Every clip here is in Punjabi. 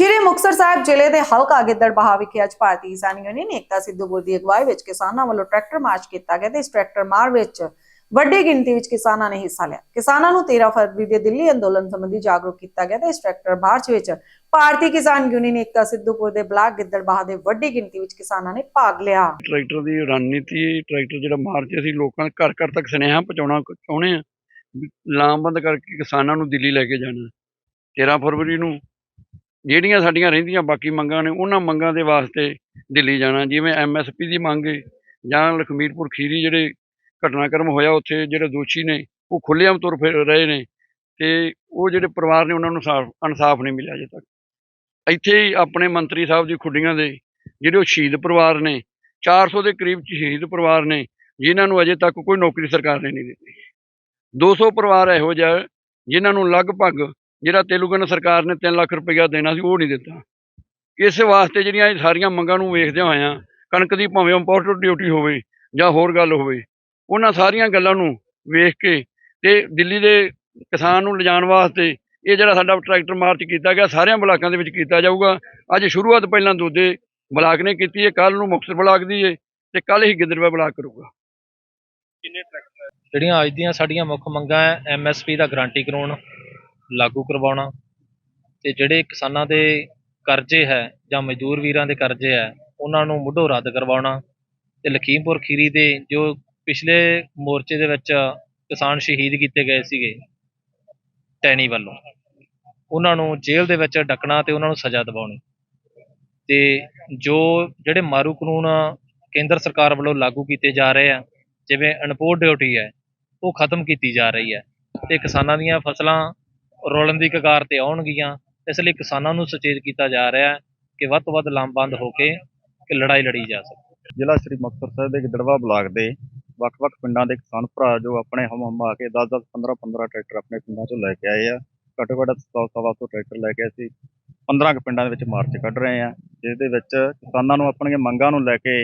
ਸ਼੍ਰੀ ਮੁਕਤਸਰ ਸਾਹਿਬ ਜ਼ਿਲ੍ਹੇ ਦੇ ਹਲਕਾ ਗਿੱਦੜਬਾਹਾ ਵਿਖੇ ਅੱਜ ਭਾਰਤੀ ਕਿਸਾਨ ਯੂਨੀਅਨ ਏਕਤਾ ਸਿੱਧੂਪੁਰ ਦੀ ਅਗਵਾਈ ਵਿੱਚ ਕਿਸਾਨਾਂ ਵੱਲੋਂ ਟਰੈਕਟਰ ਮਾਰਚ ਕੀਤਾ ਗਿਆ ਤੇ ਇਸ ਟਰੈਕਟਰ ਮਾਰ ਵਿੱਚ ਵੱਡੀ ਗਿਣਤੀ ਵਿੱਚ ਕਿਸਾਨਾਂ ਨੇ ਹਿੱਸਾ ਲਿਆ। ਕਿਸਾਨਾਂ ਨੂੰ 13 ਫਰਵਰੀ ਦੇ ਦਿੱਲੀ ਅੰਦੋਲਨ ਸੰਬੰਧੀ ਜਾਗਰੂਕ ਕੀਤਾ ਗਿਆ ਤੇ ਇਸ ਟਰੈਕਟਰ ਮਾਰਚ ਵਿੱਚ ਭਾਰਤੀ ਕਿਸਾਨ ਯੂਨੀਅਨ ਏਕਤਾ ਸਿੱਧੂਪੁਰ ਦੇ ਬਲਾਕ ਗਿੱਦੜਬਾਹਾ ਦੇ ਵੱਡੀ ਗਿਣਤੀ ਵਿੱਚ ਕਿਸਾਨਾਂ ਨੇ ਭਾਗ ਲਿਆ। ਟਰੈਕਟਰ ਦੀ ਰਣਨੀਤੀ ਟਰੈਕਟਰ ਜਿਹੜਾ ਮਾਰਚ ਅਸੀਂ ਲੋਕਾਂ ਦੇ ਘਰ ਘਰ ਤੱਕ ਸੁਨੇਹਾ ਪਹੁੰਚਾਉਣਾ ਚਾਹੁੰਦੇ ਆ ਲਾਮਬੰਦ ਕਰਕੇ ਕਿਸਾਨਾਂ ਨੂੰ ਦਿੱਲੀ ਲੈ ਕੇ ਜਾਣਾ। 13 ਫਰਵਰੀ ਨੂੰ ਜਿਹੜੀਆਂ ਸਾਡੀਆਂ ਰਹਿੰਦੀਆਂ ਬਾਕੀ ਮੰਗਾਂ ਨੇ, ਉਹਨਾਂ ਮੰਗਾਂ ਦੇ ਵਾਸਤੇ ਦਿੱਲੀ ਜਾਣਾ, ਜਿਵੇਂ ਐਮਐਸਪੀ ਦੀ ਮੰਗ ਹੈ ਜਾਂ ਲਖਮੀਰਪੁਰ ਖੀਰੀ ਜਿਹੜੇ ਘਟਨਾਕ੍ਰਮ ਹੋਇਆ ਉੱਥੇ, ਜਿਹੜੇ ਦੋਸ਼ੀ ਨੇ, ਉਹ ਖੁੱਲ੍ਹੇਆਮ ਤੁਰ ਫਿਰ ਰਹੇ ਨੇ ਤੇ ਉਹ ਜਿਹੜੇ ਪਰਿਵਾਰ ਨੇ, ਉਹਨਾਂ ਨੂੰ ਸਾਫ਼, ਇਨਸਾਫ ਨਹੀਂ ਮਿਲਿਆ ਅਜੇ ਤੱਕ। ਇੱਥੇ ਹੀ ਆਪਣੇ ਮੰਤਰੀ ਸਾਹਿਬ ਦੀ ਖੁੱਡੀਆਂ ਦੇ ਜਿਹੜੇ ਉਹ ਸ਼ਹੀਦ ਪਰਿਵਾਰ ਨੇ 400 ਦੇ ਕਰੀਬ ਸ਼ਹੀਦ ਪਰਿਵਾਰ ਨੇ, ਜਿਨ੍ਹਾਂ ਨੂੰ ਅਜੇ ਤੱਕ ਕੋਈ ਨੌਕਰੀ ਸਰਕਾਰ ਨੇ ਨਹੀਂ ਦਿੱਤੀ। 200 ਪਰਿਵਾਰ ਇਹੋ ਜਿਹਾ, ਜਿਨ੍ਹਾਂ ਨੂੰ ਲਗਭਗ ਜਿਹੜਾ ਤੇਲੂਗਨ ਸਰਕਾਰ ਨੇ 3 ਲੱਖ ਰੁਪਈਆ ਦੇਣਾ ਸੀ, ਉਹ ਨਹੀਂ ਦਿੱਤਾ। ਇਸ ਵਾਸਤੇ ਜਿਹੜੀਆਂ ਇਹ ਸਾਰੀਆਂ ਮੰਗਾਂ ਨੂੰ ਵੇਖਦਿਆਂ ਹੋਇਆਂ ਕਣਕ ਦੀ ਭਾਵੇਂ ਇੰਪੋਰਟਡ ਡਿਊਟੀ ਹੋਵੇ ਜਾਂ ਹੋਰ ਗੱਲ ਹੋਵੇ, ਉਹਨਾਂ ਸਾਰੀਆਂ ਗੱਲਾਂ ਨੂੰ ਵੇਖ ਕੇ ਤੇ ਦਿੱਲੀ ਦੇ ਕਿਸਾਨ ਨੂੰ ਲਿਜਾਣ ਵਾਸਤੇ ਇਹ ਜਿਹੜਾ ਸਾਡਾ ਟਰੈਕਟਰ ਮਾਰਚ ਕੀਤਾ ਗਿਆ, ਸਾਰਿਆਂ ਬਲਾਕਾਂ ਦੇ ਵਿੱਚ ਕੀਤਾ ਜਾਊਗਾ। ਅੱਜ ਸ਼ੁਰੂਆਤ ਪਹਿਲਾਂ ਦੂਜੇ ਬਲਾਕ ਨੇ ਕੀਤੀ ਹੈ ਕੱਲ ਨੂੰ ਮੁਕਤਸਰ ਬਲਾਕ ਦੀ ਹੈ ਤੇ ਕੱਲ ਹੀ ਗਿੱਦੜਵਾ ਬਲਾਕ ਕਰੂਗਾ। ਜਿਹੜੀਆਂ ਅੱਜ ਦੀਆਂ ਸਾਡੀਆਂ ਮੁੱਖ ਮੰਗਾਂ ਹੈ ਐਮਐਸਪੀ ਦਾ ਗਾਰੰਟੀ ਕਾਨੂੰਨ ਲਾਗੂ ਕਰਵਾਉਣਾ ਤੇ ਜਿਹੜੇ ਕਿਸਾਨਾਂ ਦੇ ਕਰਜ਼ੇ ਹੈ ਜਾਂ ਮਜ਼ਦੂਰ ਵੀਰਾਂ ਦੇ ਕਰਜ਼ੇ ਹੈ, ਉਹਨਾਂ ਨੂੰ ਮੁੱਢੋਂ ਰੱਦ ਕਰਵਾਉਣਾ ਤੇ ਲਖੀਮਪੁਰ ਖੀਰੀ ਦੇ ਜੋ ਪਿਛਲੇ ਮੋਰਚੇ ਦੇ ਵਿੱਚ ਕਿਸਾਨ ਸ਼ਹੀਦ ਕੀਤੇ ਗਏ ਸੀਗੇ ਟੈਣੀ ਵੱਲੋਂ, ਉਹਨਾਂ ਨੂੰ ਜੇਲ੍ਹ ਦੇ ਵਿੱਚ ਡੱਕਣਾ ਤੇ ਉਹਨਾਂ ਨੂੰ ਸਜ਼ਾ ਦਿਵਾਉਣੀ ਤੇ ਜੋ ਜਿਹੜੇ ਮਾਰੂ ਕਾਨੂੰਨ ਕੇਂਦਰ ਸਰਕਾਰ ਵੱਲੋਂ ਲਾਗੂ ਕੀਤੇ ਜਾ ਰਹੇ ਆ, ਜਿਵੇਂ ਅਨਪੋਰਟ ਡਿਊਟੀ ਹੈ, ਉਹ ਖਤਮ ਕੀਤੀ ਜਾ ਰਹੀ ਹੈ ਤੇ ਕਿਸਾਨਾਂ ਦੀਆਂ ਫਸਲਾਂ ਰੋਲਣ ਦੀ ਕਗਾਰ ਤੇ ਆਉਣਗੀਆਂ, ਇਸ ਲਈ ਕਿਸਾਨਾਂ ਨੂੰ ਸੁਚੇਤ ਕੀਤਾ ਜਾ ਰਿਹਾ ਹੈ ਕਿ ਵੱਧ ਤੋਂ ਵੱਧ ਲਾਮਬੰਦ ਹੋ ਕੇ ਕਿ ਲੜਾਈ ਲੜੀ ਜਾ ਸਕੇ। ਜ਼ਿਲ੍ਹਾ ਸ੍ਰੀ ਮੁਕਤਸਰ ਸਾਹਿਬ ਦੇ ਗਿੱਦੜਵਾ ਬਲਾਕ ਦੇ ਵੱਖ-ਵੱਖ ਪਿੰਡਾਂ ਦੇ ਕਿਸਾਨ ਭਰਾ ਜੋ ਆਪਣੇ ਹਮ ਹਮ ਆ ਕੇ 10-10 15-15 ਟਰੈਕਟਰ ਆਪਣੇ ਪਿੰਡਾਂ ਚੋਂ ਲੈ ਕੇ ਆਏ ਆ। ਘੱਟੋ ਘੱਟ 100 ਸਵਾ ਸੌ ਟਰੈਕਟਰ ਲੈ ਕੇ ਅਸੀਂ 15 ਕੁ ਪਿੰਡਾਂ ਦੇ ਵਿੱਚ ਮਾਰਚ ਕੱਢ ਰਹੇ ਆ ਜਿਸ ਦੇ ਵਿੱਚ ਕਿਸਾਨਾਂ ਨੂੰ ਆਪਣੀਆਂ ਮੰਗਾਂ ਨੂੰ ਲੈ ਕੇ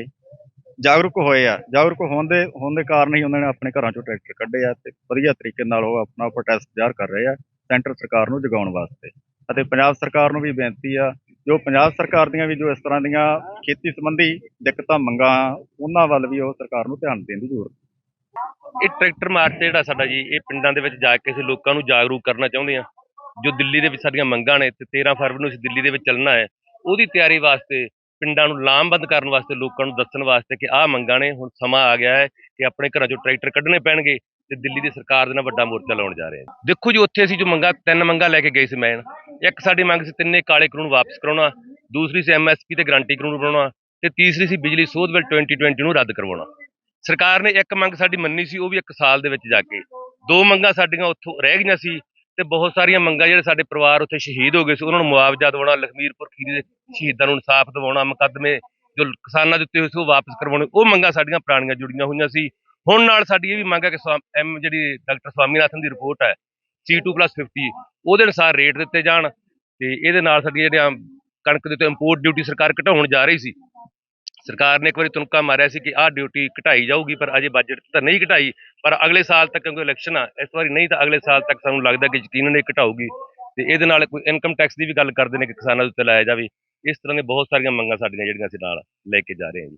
ਜਾਗਰੂਕ ਹੋਏ ਆ। ਜਾਗਰੂਕ ਹੋਣ ਦੇ ਹੋਣ ਦੇ ਕਾਰਨ ਹੀ ਉਹਨਾਂ ਨੇ ਆਪਣੇ ਘਰਾਂ ਚੋਂ ਟਰੈਕਟਰ ਕੱਢੇ ਆ ਤੇ ਵਧੀਆ ਤਰੀਕੇ ਨਾਲ ਉਹ ਆਪਣਾ ਪ੍ਰੋਟੈਸਟ ਜ਼ਾਹਰ ਕਰ ਰਹੇ ਆ। ਸੈਂਟਰ ਸਰਕਾਰ ਨੂੰ ਜਗਾਉਣ ਵਾਸਤੇ। ਅਤੇ ਪੰਜਾਬ ਸਰਕਾਰ ਨੂੰ ਵੀ ਬੇਨਤੀ ਆ, ਜੋ ਪੰਜਾਬ ਸਰਕਾਰ ਦੀਆਂ ਵੀ ਜੋ ਇਸ ਤਰ੍ਹਾਂ ਦੀਆਂ ਖੇਤੀ ਸੰਬੰਧੀ ਦਿੱਕਤਾਂ, ਮੰਗਾਂ, ਉਹਨਾਂ ਵੱਲ ਵੀ ਉਹ ਸਰਕਾਰ ਨੂੰ ਧਿਆਨ ਦੇਣ ਦੀ ਜ਼ਰੂਰਤ ਇਹ ਟਰੈਕਟਰ ਮਾਰਚ ਜਿਹੜਾ ਸਾਡਾ ਜੀ, ਇਹ ਪਿੰਡਾਂ ਦੇ ਵਿੱਚ ਜਾ ਕੇ ਅਸੀਂ ਲੋਕਾਂ ਨੂੰ ਜਾਗਰੂਕ ਕਰਨਾ ਚਾਹੁੰਦੇ ਹਾਂ। ਜੋ ਦਿੱਲੀ ਦੇ ਵਿੱਚ ਸਾਡੀਆਂ ਮੰਗਾਂ ਨੇ ਤੇ 13 ਫਰਵਰੀ ਨੂੰ ਅਸੀਂ ਦਿੱਲੀ ਦੇ ਵਿੱਚ ਚੱਲਣਾ ਹੈ, ਉਹਦੀ ਤਿਆਰੀ ਵਾਸਤੇ ਪਿੰਡਾਂ ਨੂੰ ਲਾਮਬੰਦ ਕਰਨ ਵਾਸਤੇ, ਲੋਕਾਂ ਨੂੰ ਦੱਸਣ ਵਾਸਤੇ ਕਿ ਆਹ ਮੰਗਾਂ ਨੇ, ਹੁਣ ਸਮਾਂ ਆ ਗਿਆ ਹੈ ਕਿ ਆਪਣੇ ਘਰਾਂ ਚੋਂ ਟਰੈਕਟਰ ਕੱਢਣੇ ਪੈਣਗੇ ਤੇ ਦਿੱਲੀ ਦੀ ਸਰਕਾਰ ਦੇ ਨਾਲ ਵੱਡਾ ਮੋਰਚਾ ਲਾਉਣ ਜਾ ਰਹੇ ਹਾਂ ਦੇਖੋ ਜੀ, ਉੱਥੇ ਅਸੀਂ ਜੋ ਮੰਗਾਂ, ਤਿੰਨ ਮੰਗਾਂ ਲੈ ਕੇ ਗਏ ਸੀ ਮੈਂ। ਇੱਕ ਸਾਡੀ ਮੰਗ ਸੀ ਤਿੰਨੇ ਕਾਲੇ ਕਾਨੂੰਨ ਵਾਪਸ ਕਰਾਉਣਾ, ਦੂਸਰੀ ਸੀ ਐਮਐਸਪੀ ਤੇ ਗਰੰਟੀ ਕਾਨੂੰਨ ਬਣਾਉਣਾ ਤੇ ਤੀਸਰੀ ਸੀ ਬਿਜਲੀ ਸੋਧ ਬਿੱਲ 2020 ਨੂੰ ਰੱਦ ਕਰਵਾਉਣਾ। ਸਰਕਾਰ ਨੇ ਇੱਕ ਮੰਗ ਸਾਡੀ ਮੰਨੀ ਸੀ, ਉਹ ਵੀ ਇੱਕ ਸਾਲ ਦੇ ਵਿੱਚ ਜਾ ਕੇ। ਦੋ ਮੰਗਾਂ ਸਾਡੀਆਂ ਉੱਥੋਂ ਰਹਿ ਗਈਆਂ ਸੀ ਤੇ ਬਹੁਤ ਸਾਰੀਆਂ ਮੰਗਾਂ ਜਿਹੜੇ ਸਾਡੇ ਪਰਿਵਾਰ ਉੱਥੇ ਸ਼ਹੀਦ ਹੋ ਗਏ ਸੀ, ਉਹਨਾਂ ਨੂੰ ਮੁਆਵਜ਼ਾ ਦਿਵਾਉਣਾ, ਲਖਮੀਰਪੁਰ ਖੀਰੀ ਦੇ ਸ਼ਹੀਦਾਂ ਨੂੰ ਇਨਸਾਫ ਦਿਵਾਉਣਾ, ਮੁਕੱਦਮੇ ਜੋ ਕਿਸਾਨਾਂ ਦੇ ਉੱਤੇ ਹੋਏ ਸੀ ਉਹ ਵਾਪਸ ਕਰਵਾਉਣੇ, ਉਹ ਮੰਗਾਂ ਸਾਡੀਆਂ ਪੁਰਾਣੀਆਂ ਜੁੜੀਆਂ ਹੋਈਆਂ ਸੀ। ਹੁਣ ਨਾਲ ਸਾਡੀ ਇਹ ਵੀ ਮੰਗ ਹੈ ਕਿ ਸਵਾ- ਐਮ ਜਿਹੜੀ ਡਾਕਟਰ ਸਵਾਮੀਨਾਥਨ ਦੀ ਰਿਪੋਰਟ ਹੈ C2+50 ਉਹਦੇ ਅਨੁਸਾਰ ਰੇਟ ਦਿੱਤੇ ਜਾਣ ਤੇ ਇਹਦੇ ਨਾਲ ਸਾਡੀਆਂ ਜਿਹੜੀਆਂ ਕਣਕ ਦੇ ਉੱਤੇ ਇੰਪੋਰਟ ਡਿਊਟੀ ਸਰਕਾਰ ਘਟਾਉਣ ਜਾ ਰਹੀ ਸੀ। ਸਰਕਾਰ ਨੇ ਇੱਕ ਵਾਰੀ ਤੁਨਕਾ ਮਾਰਿਆ ਸੀ ਕਿ ਆਹ ਡਿਊਟੀ ਘਟਾਈ ਜਾਊਗੀ, ਪਰ ਅਜੇ ਬਜਟ ਤਾਂ ਨਹੀਂ ਘਟਾਈ, ਪਰ ਅਗਲੇ ਸਾਲ ਤੱਕ ਕਿਉਂਕਿ ਇਲੈਕਸ਼ਨ ਆ, ਇਸ ਵਾਰੀ ਨਹੀਂ ਤਾਂ ਅਗਲੇ ਸਾਲ ਤੱਕ ਸਾਨੂੰ ਲੱਗਦਾ ਕਿ ਯਕੀਨਨ ਇਹ ਘਟਾਊਗੀ। ਤੇ ਇਹਦੇ ਨਾਲ ਕੋਈ ਇਨਕਮ ਟੈਕਸ ਦੀ ਵੀ ਗੱਲ ਕਰਦੇ ਨੇ ਕਿ ਕਿਸਾਨਾਂ ਦੇ ਉੱਤੇ ਲਾਇਆ ਜਾਵੇ। ਇਸ ਤਰ੍ਹਾਂ ਦੇ ਬਹੁਤ ਸਾਰੀਆਂ ਮੰਗਾਂ ਸਾਡੀਆਂ ਜਿਹੜੀਆਂ ਅਸੀਂ ਨਾਲ ਲੈ ਕੇ ਜਾ ਰਹੇ ਹਾਂ ਜੀ।